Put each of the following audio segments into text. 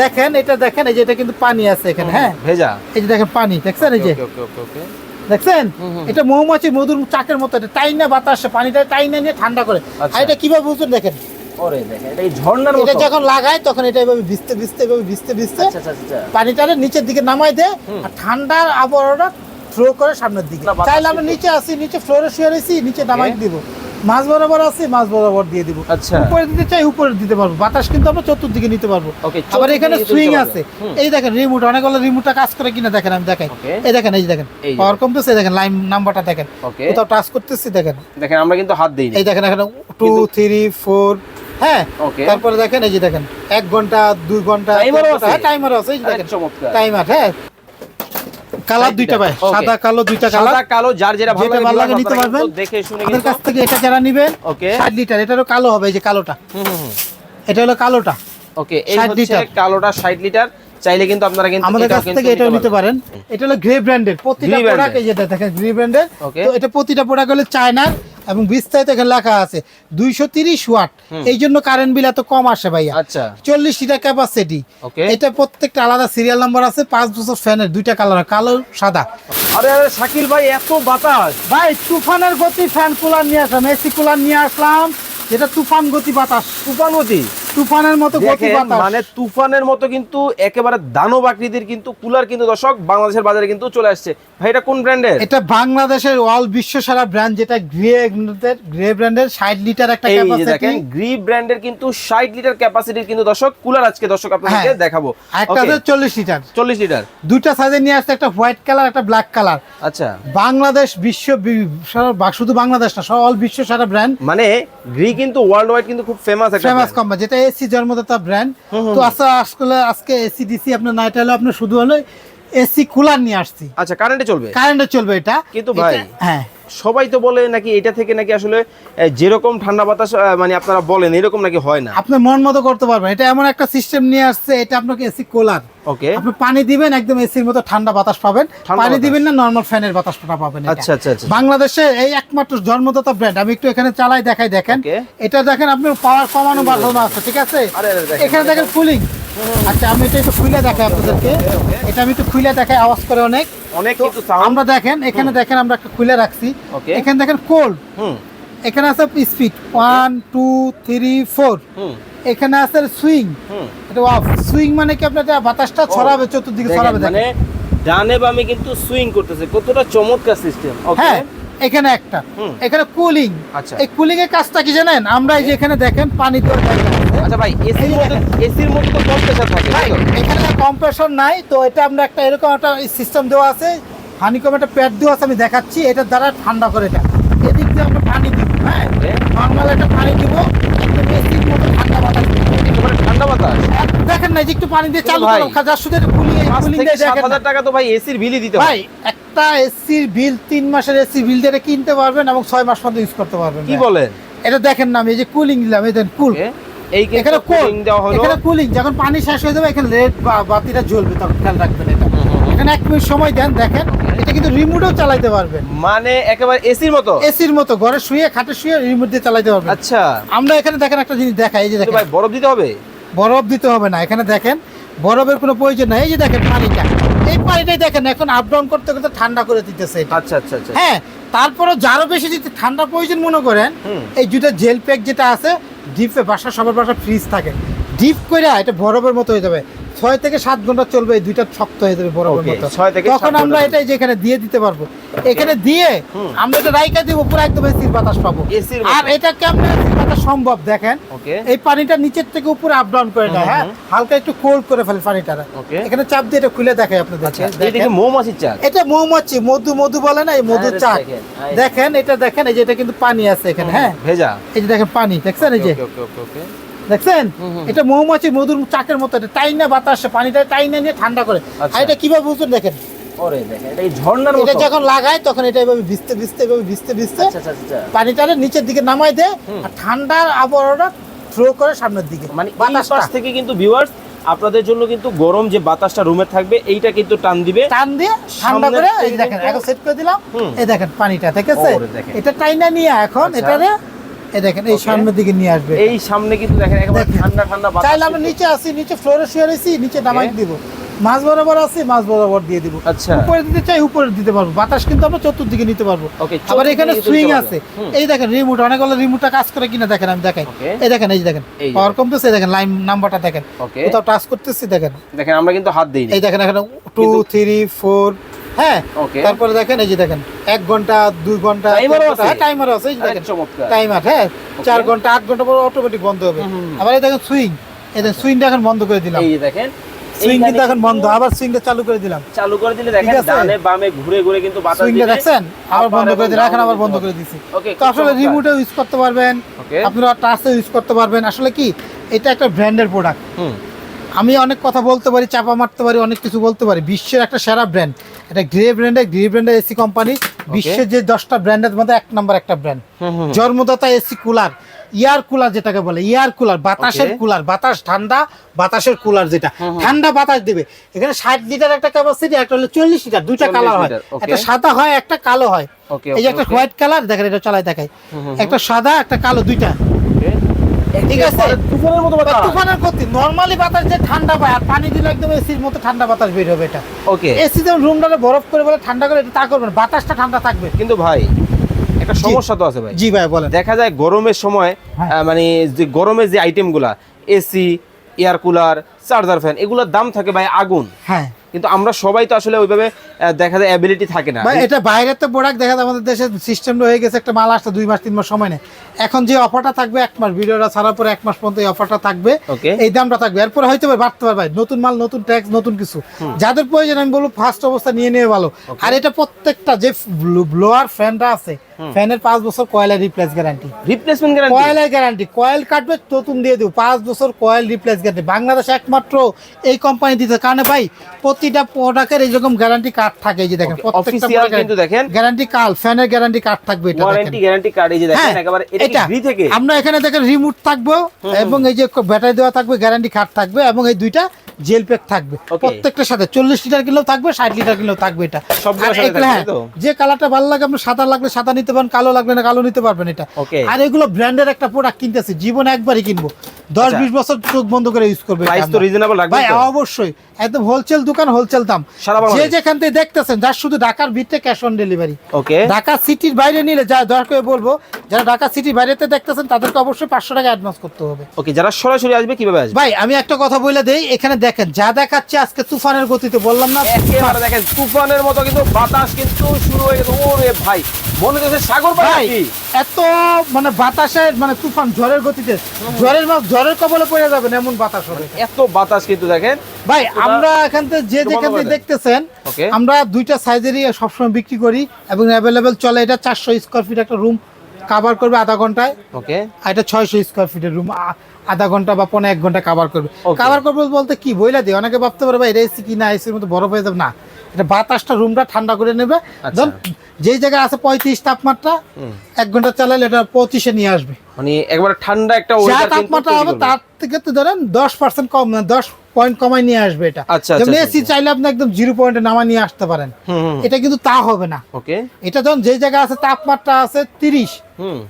দেখেন এটা দেখেন এই যে এটা কিন্তু পানি আছে এখানে হ্যাঁ? ভেজা। এই যে দেখেন পানি দেখছেন এই যে? ওকে ওকে ওকে ওকে দেখছেন। এটা মৌমাছি মধুর চাকের মতো এটা টাইনা বাতাসে পানিটা টাইনা নিয়ে ঠান্ডা করে। আচ্ছা। আর এটা কীভাবে বুঝছেন দেখেন? ওরে দেখেন এটা এই ঝর্ণার এটা যখন লাগায় তখন এটা এভাবে ভিজতে ভিজতে এভাবে ভিজতে ভিজতে আচ্ছা আচ্ছা আচ্ছা পানিটারে নিচের দিকে নামাই দেয় আর ঠান্ডার আবহাওয়াটা ফ্লো করে সামনের দিকে। চাইলে আমরা নিচে আসি নিচে ফ্লোরে শুয়ে রয়েছি নিচে নামাই দিব। মাছ বরাবর আছে মাছ বরাবর দিয়ে দিব। আচ্ছা। উপরে দিতে চাই উপরে দিতে পারব। বাতাস কিন্তু আমরা চতুর্দিকে নিতে পারব। আবার এখানে সুইং আছে। এই দেখেন রিমোট অনেকগুলো রিমোটটা কাজ করে কিনা দেখেন আমি দেখাই। এই দেখেন এই দেখেন। পাওয়ার কমতেছে দেখেন লাইন নাম্বারটা দেখেন। কোথাও টাচ করতেছি দেখেন। দেখেন আমরা কিন্তু হাত দেইনি। এই দেখেন এখানে টু থ্রি ফোর হ্যাঁ। তারপরে দেখেন এই যে দেখেন এক ঘণ্টা দুই ঘণ্টা আছে? টাইমার আছে এই যে দেখেন। চমৎকার। টাইমার হ্যাঁ। কালার দুইটা ভাই. সাদা কালো দুইটা কালার। সাদা কালো যার যেটা ভালো লাগে ভালো লাগে নিতে পারবেন। দেখে শুনে কিন্তু কাছ থেকে এটা যারা নেবেন ওকে ষাট লিটার এটারও কালো হবে এই যে কালোটা। হুম হুম হুম। এটা হলো কালোটা। ওকে এই হচ্ছে কালোটা 60 লিটার। চাইলে কিন্তু আপনারা কিন্তু আমাদের কাছ থেকে এটাও নিতে পারেন। এটা হলো গ্রে ব্র্যান্ডের প্রতিটা প্রোডাক্ট এই যেটা দেখেন গ্রে ব্র্যান্ডের তো এটা প্রতিটা প্রোডাক্ট হলো চায়নার এবং বিস্তারিত এখানে লেখা আছে দুইশো তিরিশ ওয়াট। এই জন্য কারেন্ট বিল এত কম আসে ভাইয়া। আচ্ছা। চল্লিশ লিটার ক্যাপাসিটি এটা প্রত্যেকটা আলাদা সিরিয়াল নাম্বার আছে পাঁচ বছর ফ্যানের দুইটা কালার কালো সাদা। আরে আরে শাকিল ভাই এত বাতাস। ভাই তুফানের গতি ফ্যান কুলার নিয়ে আসলাম এসি কুলার নিয়ে আসলাম যেটা তুফান গতি বাতাস। তুফানগতি তুফানের মতো মানে তুফানের মতো কিন্তু একেবারে দানব আকৃতির কিন্তু কুলার কিন্তু দর্শক বাংলাদেশের বাজারে কিন্তু চলে আসছে। ভাই এটা কোন ব্র্যান্ডের? এটা বাংলাদেশের অল বিশ্ব সারা ব্র্যান্ড যেটা গ্রে গ্রে ব্র্যান্ডের ষাট লিটার একটা ক্যাপাসিটি দেখেন গ্রি ব্র্যান্ডের কিন্তু 60 লিটার ক্যাপাসিটির কিন্তু দর্শক কুলার আজকে দর্শক আপনাদেরকে হ্যাঁ। দেখাবো। একটা আছে চল্লিশ লিটার। 40 লিটার। দুইটা সাইজে নিয়ে আসছে একটা হোয়াইট কালার একটা ব্ল্যাক কালার আচ্ছা। বাংলাদেশ বিশ্ব শুধু বাংলাদেশ না সব অল বিশ্ব সারা ব্র্যান্ড মানে গ্রি কিন্তু ওয়ার্ল্ড ওয়াইড কিন্তু খুব ফেমাস একটা ফেমাস। কোম্পানি যেটা এসি জন্মদাতা ব্র্যান্ড তো আচ্ছা আসলে আজকে এসি ডিসি আপনার নাইট হলো আপনার শুধু হলো এসি কুলার নিয়ে আসছি। আচ্ছা কারেন্টে চলবে? কারেন্টে চলবে এটা। কিন্তু ভাই, হ্যাঁ। সবাই তো বলে নাকি এটা থেকে নাকি আসলে যেরকম ঠান্ডা বাতাস মানে আপনারা বলেন এরকম নাকি হয় না? আপনি মন মতো করতে পারবেন। এটা এমন একটা সিস্টেম নিয়ে আসছে এটা আপনাকে এসি কুলার ওকে আপনি পানি দিবেন একদম এসির মতো ঠান্ডা বাতাস পাবেন। পানি দিবেন না নর্মাল ফ্যানের বাতাসটা পাবেন আচ্ছা আচ্ছা আচ্ছা। বাংলাদেশে এই একমাত্র জন্মদাতা ব্র্যান্ড আমি একটু এখানে চালাই দেখাই দেখেন। এটা দেখেন আপনার পাওয়ার কমানো বাড়ানো আছে ঠিক আছে? এখানে দেখেন কুলিং আচ্ছা আমি এটা একটু খুলে দেখাই আপনাদেরকে। এটা আমি একটু খুলে দেখাই আওয়াজ করে অনেক। অনেক কিন্তু আমরা দেখেন এখানে দেখেন আমরা একটা খুলে রাখছি. এখানে দেখেন কোল্ড হুম। এখানে আছে speed one two three four এখানে আছে সুইং হুম। এটা অফ সুইং মানে কি আপনার বাতাসটা ছড়াবে চতুর্দিকে ছড়াবে মানে ডানে বামে কিন্তু সুইং করতেছে। কতটা চমৎকার সিস্টেম ওকে হ্যাঁ এখানে একটা। এখানে কুলিং আচ্ছা। এই কুলিং এর কাজটা কি জানেন? আমরা এই যে এখানে দেখেন পানি দেওয়ার। আচ্ছা ভাই এসির মধ্যে এসির মধ্যে তো কম্প্রেসার থাকে এখানে নাই তো এটা আমরা একটা এরকম একটা সিস্টেম দেওয়া আছে। হানিকম একটা প্যাড দেওয়া আছে আমি দেখাচ্ছি এটার দ্বারা ঠান্ডা করে এটা এদিক দিয়ে আমরা পানি দিব হ্যাঁ? নর্মাল একটা পানি দিব এসির মতো ঠান্ডা বাতাস ঠান্ডা বাতাস? দেখেন না যে একটু পানি দিয়ে চালু করো দেখেন না। হাজার টাকা তো ভাই এসির বিলই দিতে ভাই একটা এসির বিল তিন মাসের এসি বিল দিয়ে কিনতে পারবেন এবং ছয় মাস পর্যন্ত ইউজ করতে পারবেন কি। বলেন? এটা দেখেন না আমি এই যে কুলিং দিলাম এই দেখেন কুল. এই এখানে কুলিং দেওয়া হলো। এখানে কুলিং যখন পানি শেষ হয়ে যাবে এখানে রেড বাতিটা জ্বলবে তখন খেয়াল রাখবেন এটা। এখানে এক মিনিট সময় দেন দেখেন এটা কিন্তু রিমোটও চালাতে পারবেন। মানে একেবারে এসির মতো? এসির মতো ঘরে শুয়ে খাটে শুয়ে রিমোট দিয়ে চালাতে পারবেন। আচ্ছা। আমরা এখানে দেখেন একটা জিনিস দেখাই এই যে দেখেন। ভাই বরফ দিতে হবে? বরফ দিতে হবে না এখানে দেখেন বরফের কোনো প্রয়োজন নাই এই যে দেখেন পানিটা। এই পানিটাই দেখেন এখন আপ ডাউন করতে করতে ঠান্ডা করে দিতেছে আচ্ছা আচ্ছা আচ্ছা। হ্যাঁ তারপরে যারও বেশি যদি ঠান্ডা প্রয়োজন মনে করেন। এই দুটা জেল প্যাক যেটা আছে ডিপে বাসা সবার বাসা ফ্রিজ থাকে। ডিপ করে এটা বরফের মতো হয়ে যাবে। ছয় থেকে সাত ঘণ্টা চলবে এই দুইটা শক্ত হয়ে যাবে Okay, মতো। তখন আমরা। এটাই যে এখানে দিয়ে দিতে পারব। এখানে দিয়ে আমরা এটা রাইকা দিব পুরো একদম এসির বাতাস পাবো। আর এটা কেমন বাতাস সম্ভব দেখেন? এই পানিটা নিচের থেকে উপরে আপ ডাউন করে দেয় হ্যাঁ? হালকা একটু কোল্ড করে ফেলে পানিটা। এখানে চাপ দিয়ে এটা খুলে দেখাই আপনাদের। আচ্ছা মৌমাছির চাক? এটা মৌমাছি মধু মধু বলে না এই মধু চাক। দেখেন, এটা দেখেন এই যে এটা কিন্তু পানি আছে এখানে হ্যাঁ? ভেজা। এই যে দেখেন পানি দেখছেন এই যে? ওকে ওকে ওকে দেখছেন। এটা মৌমাছি মধুর চাকের মতো এটা টাইনা বাতাসে পানিটা টাইনা নিয়ে ঠান্ডা করে। আচ্ছা। আর এটা কীভাবে বুঝছেন দেখেন? এটা এই ঝর্ণার এটা মতো। যখন লাগায় তখন এটা এভাবে ভিজতে ভিজতে এভাবে ভিজতে ভিজতে পানিটারে নিচের দিকে নামাই দেয় আর ঠান্ডার আবহাওয়াটা ফ্লো করে সামনের দিকে। মানে এই বাতাসটা। থেকে কিন্তু ভিউয়ার্স আপনাদের জন্য কিন্তু গরম যে বাতাসটা রুমে থাকবে এইটা কিন্তু টান দিবে। টান দিয়ে ঠান্ডা করে এই দেখেন এখন সেট করে দিলাম। এই দেখেন পানিটা ঠিক আছে এটা টাইনা নিয়ে এখন আচ্ছা। এটারে এই দেখেন এই সামনের দিকে নিয়ে আসবে। এই সামনে কিন্তু দেখেন একেবারে ঠান্ডা ঠান্ডা বাতাস চাইলে আমরা নিচে আসি নিচে ফ্লোরে শুয়ে রয়েছি নিচে নামাই দিব। মাছ বরাবর আছে মাছ বরাবর দিয়ে দিব। আচ্ছা। উপরে দিতে চাই উপরে দিতে পারব। বাতাস কিন্তু আমরা চতুর্দিকে নিতে পারব। আবার এখানে সুইং আছে। এই দেখেন রিমোট অনেকগুলো রিমোটটা কাজ করে কিনা দেখেন আমি দেখাই। এই দেখেন এই দেখেন। পাওয়ার। কমতেছে দেখেন লাইন নাম্বারটা দেখেন. কোথাও টাচ করতেছি দেখেন। দেখেন আমরা কিন্তু হাত দিইনি। এই দেখেন এখানে টু থ্রি ফোর হ্যাঁ তারপরে দেখেন এই যে দেখেন এক ঘণ্টা দুই ঘণ্টা? টাইমার আছে? এই যে দেখেন। টাইমার হ্যাঁ চার ঘণ্টা আট ঘণ্টা পর অটোমেটিক বন্ধ হবে। আবার এই দেখেন সুইং এই দেখেন সুইংটা এখন বন্ধ করে দিলাম। এই দেখেন সুইং কিন্তু এখন বন্ধ আবার সুইংটা চালু করে দিলাম। চালু করে দিলে দেখেন ডানে বামে ঘুরে ঘুরে কিন্তু বাতাস সুইংটা দেখছেন? আবার বন্ধ করে দিলাম এখন আবার বন্ধ করে দিছি। তো আসলে। রিমোটে ইউজ করতে পারবেন. আপনারা টাচে ইউজ করতে পারবেন। আসলে কি এটা একটা ব্র্যান্ডের প্রোডাক্ট আমি অনেক কথা বলতে পারি চাপা মারতে পারি অনেক কিছু বলতে পারি। বিশ্বের একটা সেরা ব্র্যান্ড এটা গ্রে ব্র্যান্ডের গ্রে ব্র্যান্ডের এসি কোম্পানি বিশ্বের যে দশটা ব্র্যান্ডের মধ্যে এক নম্বর একটা ব্র্যান্ড। জন্মদাতা এসি কুলার ইয়ার কুলার যেটাকে বলে ইয়ার কুলার বাতাসের কুলার বাতাস ঠান্ডা বাতাসের কুলার যেটা। ঠান্ডা বাতাস দেবে। এখানে ষাট লিটার একটা ক্যাপাসিটি একটা হলো চল্লিশ লিটার দুইটা 40 কালার হয়। একটা সাদা হয় একটা কালো হয়। এই যে একটা হোয়াইট কালার দেখেন এটা চালাই হুম, একটা সাদা একটা কালো দুইটা। ঠিক আছে? তুফানের মতো বাতাস। তুফানের গতি। নরমালি বাতাস যে ঠান্ডা পায় আর পানি দিলে একদম এসির মতো ঠান্ডা বাতাস বের হবে এটা। ওকে এসি যেমন রুমটাকে বরফ করে বলে ঠান্ডা করে এটা তা করবেন বাতাসটা ঠান্ডা থাকবে। কিন্তু ভাই একটা সমস্যা তো আছে ভাই। জি ভাই বলেন। দেখা যায় গরমের সময় হ্যাঁ। মানে যে গরমের যে আইটেমগুলা AC air cooler charger fan এগুলোর দাম থাকে ভাই আগুন। হ্যাঁ। কিন্তু আমরা সবাই তো আসলে ওইভাবে দেখা যায় অ্যাবিলিটি থাকে না। ভাই এটা বাইরের তো প্রোডাক্ট দেখা যায় আমাদের দেশের সিস্টেম হয়ে গেছে একটা মাল আসতে দুই মাস তিন মাস সময় নেই এখন যে অফারটা থাকবে এক মাস ভিডিওটা ছাড়ার পরে এক মাস পর্যন্ত এই অফারটা থাকবে এই দামটা থাকবে। এরপরে হয়তো বাড়তে পারে ভাই নতুন মাল নতুন ট্যাক্স নতুন কিছু। যাদের প্রয়োজন আমি বলব ফার্স্ট অবস্থা নিয়ে নিয়ে ভালো। আর এটা প্রত্যেকটা যে ব্লোয়ার ফ্যানটা আছে ফ্যানের পাঁচ বছর কয়লা রিপ্লেস গ্যারান্টি রিপ্লেসমেন্ট গ্যারান্টি কয়েলের গ্যারান্টি কয়েল কাটবে নতুন দিয়ে দেবো। পাঁচ বছর কয়েল রিপ্লেস গ্যারান্টি বাংলাদেশ একমাত্র এই কোম্পানি দিতে। কারণ ভাই প্রতিটা প্রোডাক্টের এইরকম গ্যারান্টি কার্ড থাকে এই যে দেখেন অফিসিয়াল কিন্তু দেখেন। গ্যারান্টি কার্ড ফ্যানের গ্যারান্টি কার্ড থাকবে এটা দেখেন। ওয়ারেন্টি গ্যারান্টি কার্ড এই যে হ্যাঁ, দেখেন একেবারে এটা ভি থেকে? আমরা এখানে দেখেন রিমোট থাকবে এবং এই যে ব্যাটারি দেওয়া থাকবে গ্যারান্টি কার্ড থাকবে এবং এই দুইটা জেল প্যাক থাকবে. প্রত্যেকটার সাথে চল্লিশ লিটার কিলো থাকবে ষাট লিটার কিলো থাকবে এটা। আর এগুলো থাকবে, হ্যাঁ, যে কালারটা ভালো লাগে আপনি সাদা লাগলে সাদা নিতে পারেন কালো লাগলে না কালো নিতে পারবেন এটা। আর এগুলো ব্র্যান্ডের একটা প্রোডাক্ট কিনতেছি জীবনে একবারই কিনবো। দশ আচ্ছা। বিশ বছর চোখ বন্ধ করে ইউজ করবে ভাই অবশ্যই। একদম হোলসেল দোকান হোলসেল দাম। যে যেখান থেকে দেখতেছেন যার শুধু ঢাকার ভিতরে ক্যাশ অন ডেলিভারি ঢাকা সিটির বাইরে নিলে যা দয়া করে বলব যারা ঢাকা সিটির বাইরেতে দেখতেছেন তাদেরকে অবশ্যই পাঁচশো টাকা অ্যাডভান্স করতে হবে। ওকে যারা সরাসরি আসবে কীভাবে আসবে? ভাই আমি একটা কথা বলে দেই এখানে দেখেন যা দেখাচ্ছে আজকে তুফানের গতিতে বললাম না? একেবারে দেখেন তুফানের মতো কিন্তু বাতাস কিন্তু শুরু হয়ে গেছে। ওরে ভাই মনে হচ্ছে সাগর পাড়ে ভাই এত মানে বাতাসের মানে তুফান ঝড়ের গতিতে ঝড়ের ঝড়ের কবলে পড়ে যাবেন এমন বাতাস হবে। এত বাতাস কিন্তু দেখেন। ভাই আমরা এখান থেকে যে যেখান থেকে দেখতেছেন. আমরা দুইটা সাইজেরই সবসময় বিক্রি করি এবং অ্যাভেলেবেল চলে। এটা চারশো স্কোয়ার ফিট একটা রুম কাভার করবে আধা ঘন্টায়। ওকে আর এটা ছয়শো স্কোয়ার ফিটের রুম আধা ঘণ্টা বা পনেরো এক ঘণ্টা কাভার করবে. কাভার করবে বলতে কি? বইলা দিয়ে অনেকে ভাবতে পারে ভাই এটা এসি কি? না এসির মতো বরফ হয়ে যাবে। না এটা বাতাসটা রুমটা ঠান্ডা করে নেবে। আচ্ছা। যেই জায়গায় আছে পঁয়ত্রিশ তাপমাত্রা এক ঘণ্টা চালালে এটা পঁচিশে নিয়ে আসবে। মানে একবারে ঠান্ডা একটা যা তাপমাত্রা হবে তার থেকে তো ধরেন দশ পার্সেন্ট কম না দশ পয়েন্ট কমাই নিয়ে আসবে এটা। আচ্ছা, যেমন আচ্ছা, এসি আচ্ছা। চাইলে আপনি একদম জিরো পয়েন্টে নামা নিয়ে আসতে পারেন। এটা কিন্তু তা হবে না। ওকে। এটা যখন যে জায়গায় আছে তাপমাত্রা আছে তিরিশ।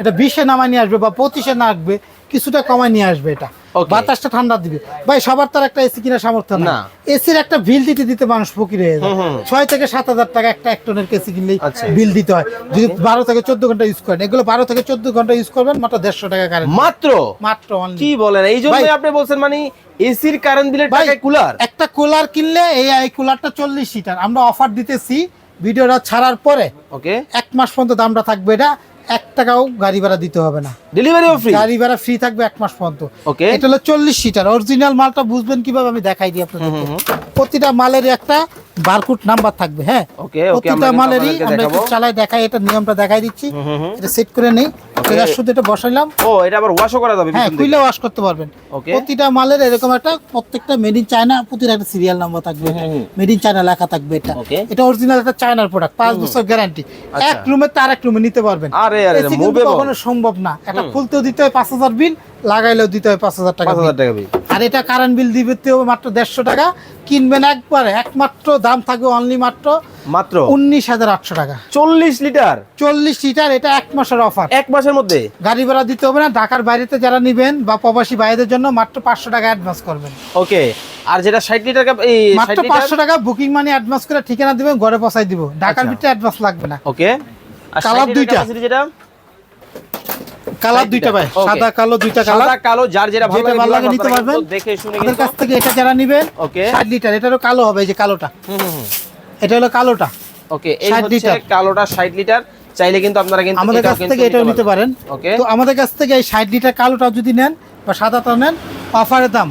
এটা বিশে নামায় নিয়ে আসবে বা পঁচিশে নামবে কিছুটা কমায় নিয়ে আসবে এটা। বাতাসটা ঠান্ডা দিবে। ভাই সবার তার একটা এসি কিনা সামর্থ্য না। এসির একটা বিল দিতে দিতে মানুষ ফকির হয়ে যায়। ছয় থেকে সাত হাজার টাকা একটা এক টনের এসি কিনলেই আচ্ছা। বিল দিতে হয়। যদি বারো থেকে চোদ্দ ঘণ্টা ইউজ করেন এগুলো বারো থেকে চোদ্দ ঘণ্টা ইউজ করবেন মাত্র দেড়শো টাকা কারেন্ট মাত্র? মাত্র কি বলেন? এই জন্যই ভাই- আপনি বলছেন মানে এসির কারেন্ট বিলের ভাই, কুলার একটা কুলার কিনলে এই এই কুলারটা চল্লিশ সিটার আমরা অফার দিতেছি ভিডিওটা ছাড়ার পরে ওকে এক মাস পর্যন্ত দামটা থাকবে এটা। এক টাকাও গাড়ি ভাড়া দিতে হবে না। ডেলিভারিও ফ্রি গাড়ি ভাড়া ফ্রি থাকবে এক মাস পর্যন্ত। ওকে এটা হলো চল্লিশ সিটার অরিজিনাল মালটা বুঝবেন কীভাবে আমি দেখাই দিই আপনাদের প্রতিটা মালের একটা বারকোড নাম্বার থাকবে হ্যাঁ? প্রতিটা মালেরই আমরা একটু। চালাই দেখাই এটা নিয়মটা দেখাই দিচ্ছি। এটা সেট করে নেই। এটা শুধু এটা বসাইলাম। ও এটা আবার ওয়াশও করা যাবে হ্যাঁ কুইলে ওয়াশ করতে পারবেন। Okay. প্রতিটা মালের এরকম একটা প্রত্যেকটা মেড ইন চায়না প্রতিটা একটা সিরিয়াল নাম্বার থাকবে। মেড ইন চায়না লেখা থাকবে এটা. এটা অরিজিনাল একটা চায়নার প্রোডাক্ট পাঁচ বছর গ্যারান্টি আচ্ছা। এক রুমে তার এক রুমে নিতে পারবেন। আরে, আরে, কখনো সম্ভব না। এটা খুলতেও দিতে হয় পাঁচ হাজার বিল লাগাইলেও দিতে হয় পাঁচ হাজার টাকা পাঁচ হাজার টাকা বিল আর এটা কারেন্ট বিল দিতে হবে মাত্র দেড়শো টাকা। কিনবেন একবারে একমাত্র দাম থাকবে অনলি মাত্র মাত্র? উনিশ হাজার আটশো টাকা। চল্লিশ লিটার? চল্লিশ লিটার এটা এক মাসের অফার এক মাসের মধ্যে? গাড়ি ভাড়া দিতে হবে না ঢাকার বাইরেতে যারা নেবেন বা প্রবাসী বাইরের জন্য মাত্র পাঁচশো টাকা অ্যাডভান্স করবেন। ওকে আর যেটা ষাট লিটার মাত্র পাঁচশো টাকা বুকিং মানি অ্যাডভান্স করে ঠিকানা দিবেন ঘরে পৌঁছাই দিব। ঢাকার আচ্ছা। ভিতরে অ্যাডভান্স লাগবে না। ওকে কালার দুইটা। যেটা? কালার দুইটা ভাই। সাদা কালো দুইটা কালার। সাদা কালো যার যেটা ভালো লাগে ভালো লাগে নিতে পারবেন। দেখে শুনে কিন্তু কাছ থেকে এটা যারা নেবেন। ওকে ষাট লিটার এটারও কালো হবে এই যে কালোটা। হুম এটা হলো কালোটা। ওকে এই হচ্ছে কালোটা 60 লিটার। চাইলে কিন্তু আপনারা কিন্তু আমাদের কাছ থেকে এটাও নিতে পারেন। ওকে তো আমাদের কাছ থেকে এই ষাট লিটার কালোটা যদি নেন বা সাদাটা নেন অফারের দাম।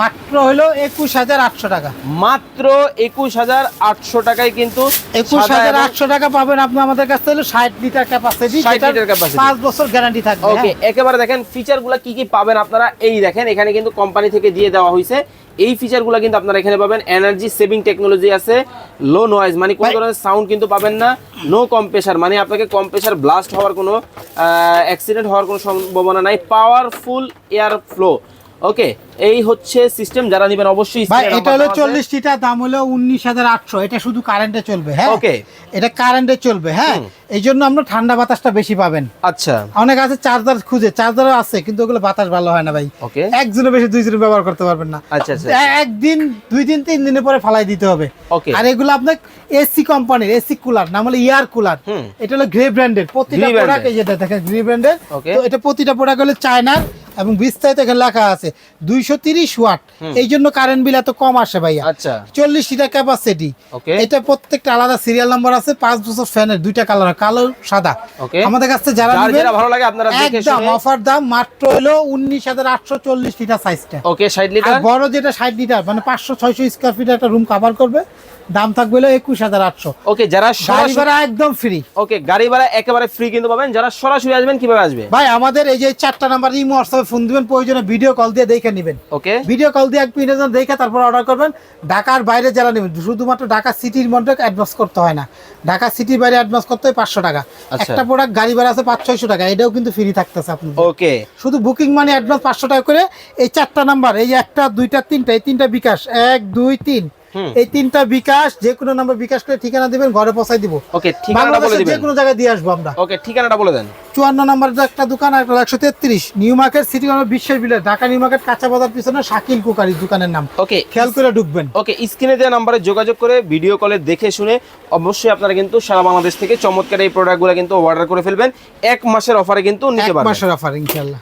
মাত্র হলো একুশ হাজার আটশো টাকা। মাত্র একুশ হাজার আটশো টাকায় কিন্তু একুশ হাজার আটশো টাকা পাবেন আপনি আমাদের কাছ থেকে ষাট লিটার ক্যাপাসিটি 60 লিটার capacity। পাঁচ বছর গ্যারান্টি থাকবে ওকে হ্যাঁ। একেবারে দেখেন ফিচারগুলো কি কি পাবেন আপনারা? এই দেখেন এখানে কিন্তু কোম্পানি থেকে দিয়ে দেওয়া হয়েছে এই ফিচারগুলো কিন্তু আপনারা এখানে পাবেন। এনার্জি সেভিং টেকনোলজি আছে লো নয়েজ মানে কোনো ধরনের সাউন্ড কিন্তু পাবেন না নো কম্প্রেসার মানে আপনাকে কম্প্রেসার ব্লাস্ট হওয়ার কোনো অ্যাক্সিডেন্ট হওয়ার কোনো সম্ভাবনা নাই পাওয়ারফুল এয়ার ফ্লো ওকে এই হচ্ছে সিস্টেম যারা নেবেন অবশ্যই ভাই এটা হলো। দাম হলো উনিশ হাজার আটশো। এটা শুধু কারেন্টে চলবে হ্যাঁ? Okay. এটা কারেন্টে চলবে হ্যাঁ? এই জন্য আমরা ঠান্ডা বাতাসটা বেশি পাবেন। আচ্ছা। অনেক আছে চার্জার খুঁজে আছে কিন্তু ওগুলো বাতাস ভালো হয় না ভাই। ওকে একজনের বেশি দুইজনের ব্যবহার করতে পারবেন না। আচ্ছা, আচ্ছা, একদিন দুই দিন তিন দিনের পরে ফালাই দিতে হবে। ওকে আর এগুলো আপনার এসি কোম্পানির এসি কুলার না হলো ইয়ার কুলার। এটা হলো গ্রে ব্র্যান্ডের প্রতিটা প্রোডাক্ট এই যেটা দেখেন গ্রে ব্র্যান্ডের তো এটা প্রতিটা প্রোডাক্ট হলো চায়নার এবং বিস্তারিত এখানে লেখা আছে দুইশো তিরিশ ওয়াট। এই জন্য কারেন্ট বিল এত কম আসে ভাইয়া। আচ্ছা। চল্লিশ লিটার ক্যাপাসিটি এটা প্রত্যেকটা আলাদা সিরিয়াল নাম্বার আছে পাঁচ বছর ফ্যানের দুইটা কালার কালো সাদা। আমাদের কাছে যারা ভালো লাগে আপনারা একদম অফার দাম মাত্র হলো উনিশ হাজার আটশো চল্লিশ লিটার সাইজটা ওকে ষাট লিটার বড় যেটা ষাট লিটার মানে পাঁচশো ছয়শো স্কোয়ার ফিট একটা রুম কভার করবে। দাম থাকবে হলো একুশ হাজার আটশো। ওকে যারা গাড়ি সরাসরি ভাড়া একদম ফ্রি ওকে গাড়ি ভাড়া একেবারে ফ্রি কিন্তু পাবেন। যারা সরাসরি আসবেন কীভাবে আসবে? ভাই আমাদের এই যে চারটা নাম্বার ইমো হোয়াটসঅ্যাপে ফোন দিবেন প্রয়োজনে ভিডিও কল দিয়ে দেখে নেবেন। ওকে। ভিডিও কল দিয়ে এক মিনিটের দেখে তারপর অর্ডার করবেন। ঢাকার বাইরে যারা নেবেন শুধুমাত্র ঢাকা সিটির মধ্যে অ্যাডভান্স করতে হয় না। ঢাকা সিটির বাইরে অ্যাডভান্স করতে হয় পাঁচশো টাকা। আচ্ছা। একটা প্রোডাক্ট গাড়ি ভাড়া আছে পাঁচ ছয়শো টাকা। এটাও কিন্তু ফ্রি থাকতেছে আপনি ওকে। শুধু বুকিং মানি অ্যাডভান্স পাঁচশো টাকা করে এই চারটা নাম্বার এই একটা দুইটা তিনটা এই তিনটা বিকাশ। এক দুই তিন। এই তিনটা বিকাশ যে কোনো নাম্বার বিকাশ করে ঠিকানা দিবেন ঘরে পৌঁছাই দিব। ওকে ঠিকানাটা বলে বাংলাদেশের যে কোনো জায়গায় দিয়ে আসব আমরা। ওকে ঠিকানাটা বলে দেন। চুয়ান্ন নাম্বার একটা দোকান আর একশো তেত্রিশ। নিউ মার্কেট সিটি কর্নার বিশ্বের বিলে ঢাকা নিউ মার্কেট কাঁচা বাজার পিছনে শাকিল কুকারি দোকানের নাম। ওকে খেয়াল করে ঢুকবেন। ওকে স্ক্রিনে দেওয়া নাম্বারে যোগাযোগ করে ভিডিও কলে দেখে শুনে অবশ্যই আপনারা কিন্তু সারা বাংলাদেশ থেকে চমৎকার এই প্রোডাক্টগুলো কিন্তু অর্ডার করে ফেলবেন। এক মাসের অফারে কিন্তু নিতে পারবেন। এক মাসের অফার ইনশাল্লাহ